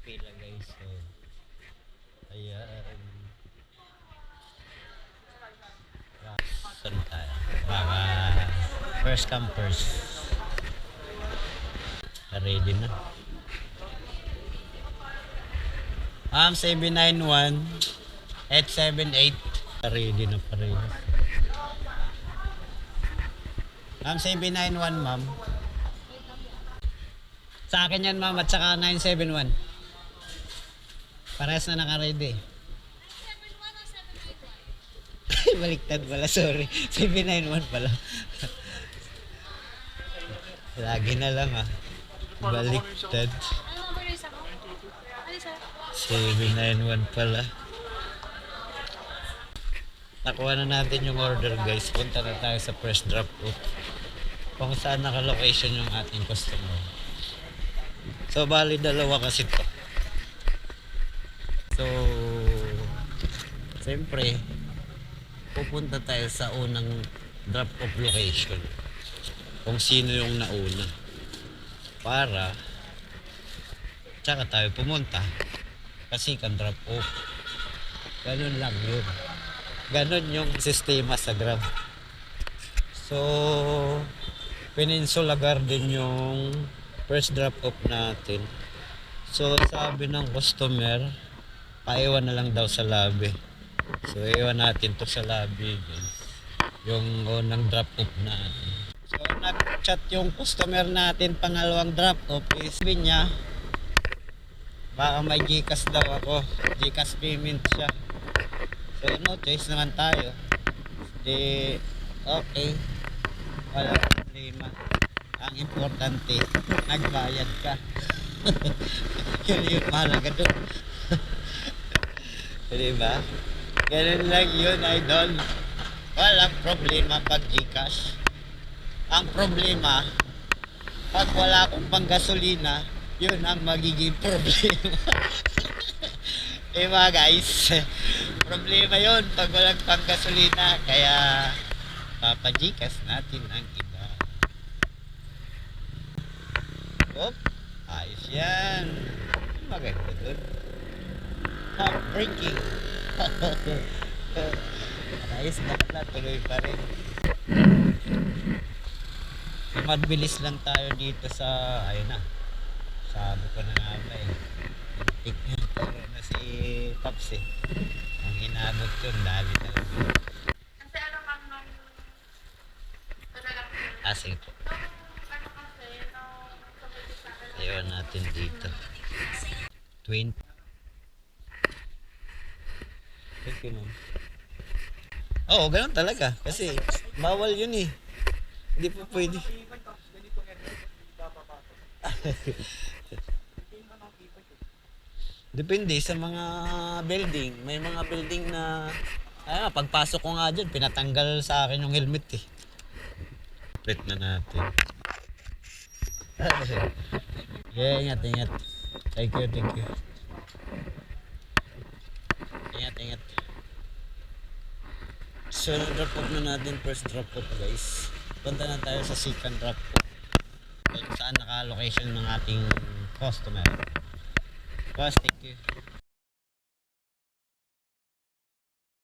pila guys. So, ayan. Saan tayo? Mga first first. Ready na. Um, 791 878 Ready na pa rin. Ma'am, 791 ma'am. Sa akin yan ma'am at saka 971. Parehas na naka-ready. Baliktad pala, sorry. 791 pala. Lagi na lang ah. Baliktad. Ano number yung isa ko? Ano isa? 791 pala. Nakuha na natin yung order guys. Punta na tayo sa first drop off. Kung saan naka-location yung ating customer. So, bali dalawa kasi to. So, siyempre, pupunta tayo sa unang drop off location. Kung sino yung nauna. Para, tsaka tayo pumunta. Kasi kan drop off. Ganun lang yun. Ganun yung sistema sa Grab. So, Peninsula Garden yung first drop off natin. So, sabi ng customer, paiwan na lang daw sa lobby. So, iwan natin to sa lobby. guys. Yung unang drop off natin. So, nag-chat yung customer natin pangalawang drop off. is Sabi niya, baka may Gcash daw ako. Gcash payment siya. So, no choice naman tayo. Di, okay. Wala problema. Ang importante, nagbayad ka. Yun yung mahalaga doon. Di ba? Ganun lang yun, idol. Walang problema pag Gcash. Ang problema, pag wala akong panggasolina, yun ang magiging problema. diba guys? problema yun pag walang panggasolina. Kaya, papajikas natin ang iba. Op, ayos yan. Maganda dun. Breaking. ayos na pala, tuloy pa rin. Mabilis lang tayo dito sa, ayun na, sabi ko na nga ba eh. Tignan na si Pops eh. Ang inabot yun, dali talaga. Kasi ano kang nung... Ah, sige po. Ano kasi, nung... sabi sa akin, Iwan natin dito. 20. Ma'am. Oo, ganun talaga. Kasi bawal yun eh. Hindi po pwede. Depende sa mga building. May mga building na ah, pagpasok ko nga dyan, pinatanggal sa akin yung helmet eh. Plate na natin. yeah, ingat, ingat. Thank you, thank you. Ingat, ingat. So, drop off na natin first drop off guys. Punta na tayo sa second drop off. Saan naka-location ng ating customer. Boss, thank you.